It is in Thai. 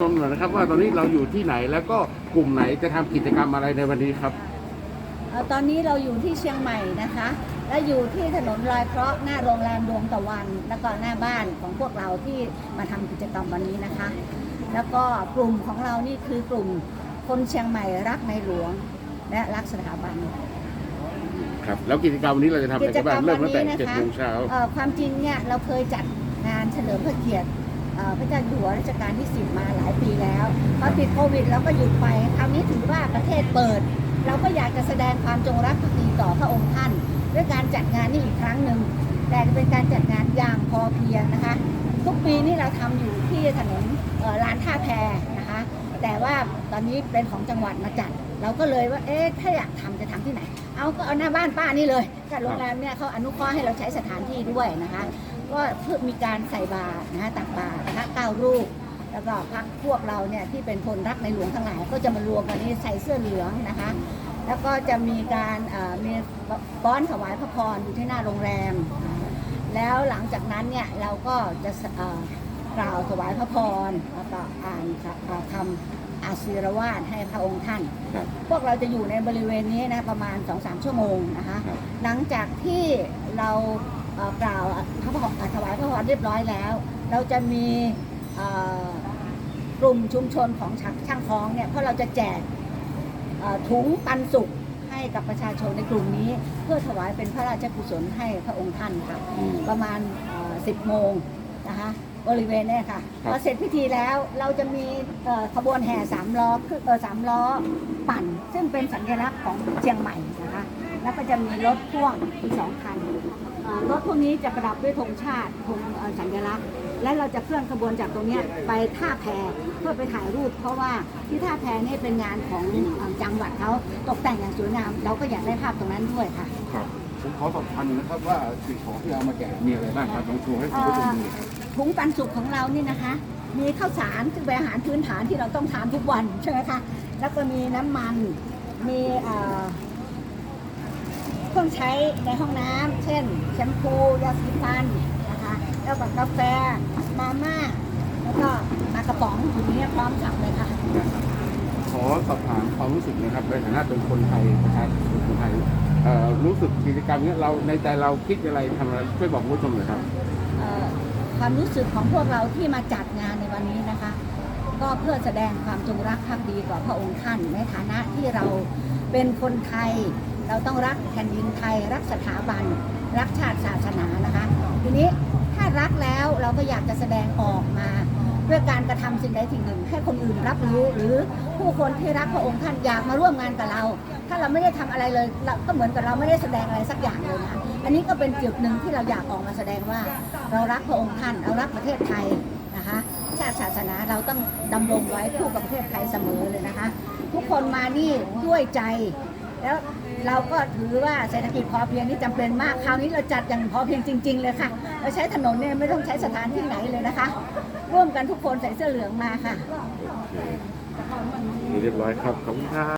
ชมหน่อยนะครับว่าตอนนี้เราอยู่ที่ไหนแล้วก็กลุ่มไหนจะทำกิจกรรมอะไรในวันนี้ครับ เอ่อตอนนี้เราอยู่ที่เชียงใหม่นะคะ และอยู่ที่ถนนลอยเคราะห์หน้าโรงแรมดวงตะวัน แล้วก็หน้าบ้านของพวกเราที่มาทำกิจกรรมวันนี้นะคะ แล้วก็กลุ่มของเรานี่คือกลุ่มคนเชียงใหม่รักในหลวง และรักสถาบัน ครับ แล้วกิจกรรมวันนี้เราจะทำอะไรกันบ้างเริ่มตั้งแต่เจ็ดโมงเช้า เอ่อความจริงเนี่ยเราเคยจัดงานเฉลิมพระเกียรติเอ่อ พระเจ้าอยู่หัวรัชกาลที่สิบมาหลายปีแล้วพอติดโควิดเราก็หยุดไปคราวนี้ถือว่าประเทศเปิด เราก็อยากจะแสดงความจงรักภักดีต่อพระองค์ท่าน ด้วยการจัดงานนี้อีกครั้งหนึ่งแต่เป็นการจัดงานอย่างพอเพียงนะคะ ทุกปีนี่เราทำอยู่ที่ถนนลานท่าแพ แต่ว่าตอนนี้เป็นของจังหวัดมาจัด เราก็เลยว่าเอ๊ะถ้าอยากทำจะทำที่ไหน เอาก็เอาหน้าบ้านป้านี่เลยกับโรงแรมเนี่ยเขาอนุเคราะห์ให้เราใช้สถานที่ด้วยนะคะ ก็เพื่อมีการใส่บาตรนะคะตักบาตรนะคะเก้ารูปแล้วก็พักพวกเราเนี่ยที่เป็นคนรักในหลวงทั้งหลาย ก็จะมารวมกันนี่ใส่เสื้อเหลืองนะคะ แล้วก็จะมีการเอ่อมีป้อนถวายพระพรอยู่ที่หน้าโรงแรม แล้วหลังจากนั้นเนี่ยเราก็จะเอ่อ กล่าวถวายพระพรแล้วก็อ่านคเอ่อคำอาศีรวาสให้พระองค์ท่านครับพวกเราจะอยู่ในบริเวณนี้นะประมาณ2-3ชั่วโมงนะคะครับหลังจากที่เราเอ่อกล่าวพระพรถวายพระพรเรียบร้อยแล้ว เราจะมีเอ่อกลุ่มชุมชนของช่างช่างคล้องเนี่ยเพราะเราจะแจกเอ่อถุงปันสุกให้กับประชาชนในกลุ่มนี้ เพื่อถวายเป็นพระราชกุศลให้พระองค์ท่านค่ะประมาณเอ่อ10 โมงนะคะ บริเวณเนี้ค่ะครับพอเสร็จพิธีแล้วเราจะมีเอ่อขบวนแห่สามล้อคือเออสามล้อปั่น ซึ่งเป็นสัญลักษณ์ของเชียงใหม่นะคะแล้วก็จะมีรถพ่วงอีกสองคันเอ่อรถพวกนี้จะประดับด้วยธงชาติธงเอ่อสัญลักษณ์ และเราจะเคลื่อนขบวนจากตรงเนี้ยไปท่าแพเพื่อไปถ่ายรูป เพราะว่าที่ท่าแพนี่เป็นงานของเอ่อจังหวัดเขาตกแต่งอย่างสวยงาม เราก็อยากได้ภาพตรงนั้นด้วยค่ะครับผม ขอสอบถามหน่อยนะครับว่าสิ่งของที่เอามาแจกมีอะไรบ้างครับลองโชว์ให้คุณผู้ชมดูถุงปันสุกของเรานี่นะคะ มีข้าวสารซึ่งเป็นอาหารพื้นฐานที่เราต้องทานทุกวันใช่ไหมคะ แล้วก็มีน้ำมัน มีเอ่อเครื่องใช้ในห้องน้ำเช่นแชมพูยาสีฟันนะคะ แล้วก็กาแฟ มาม่า แล้วก็มากระป๋องอยู่นี้พร้อมสับเลยค่ะ ขอสอบถามความรู้สึกนะครับในฐานะเป็นคนไทยประชาชนคนไทยเอ่อ รู้สึกกิจกรรมเนี้ยเราในใจเราคิดอะไรทำอะไรช่วยบอกผู้ชมหน่อยครับเอ่อความรู้สึกของพวกเราที่มาจัดงานในวันนี้นะคะ ก็เพื่อแสดงความจงรักภักดีต่อพระองค์ท่าน ในฐานะที่เราเป็นคนไทย เราต้องรักแผ่นดินไทย รักสถาบัน รักชาติศาสนานะคะ ทีนี้ถ้ารักแล้วเราก็อยากจะแสดงออกมา ด้วยการกระทำสิ่งใดสิ่งหนึ่ง ให้คนอื่นรับรู้หรือผู้คนที่รักพระองค์ท่านอยากมาร่วมงานกับเรา ถ้าเราไม่ได้ทำอะไรเลยเราก็เหมือนกับเราไม่ได้แสดงอะไรสักอย่างเลยนะอันนี้ก็เป็นจุดหนึ่งที่เราอยากออกมาแสดงว่า เรารักพระองค์ท่านเรารักประเทศไทยนะคะชาติศาสนาเราต้องดำรงไว้คู่กับประเทศไทยเสมอเลยนะคะ ทุกคนมานี่ด้วยใจ แล้วเราก็ถือว่าเศรษฐกิจพอเพียงนี่จำเป็นมากคราวนี้เราจัดอย่างพอเพียงจริง ๆ เลยค่ะเราใช้ถนนเนี่ยไม่ต้องใช้สถานที่ไหนเลยนะคะ ร่วมกันทุกคนใส่เสื้อเหลืองมาค่ะเรียบร้อยครับขอบคุณครับ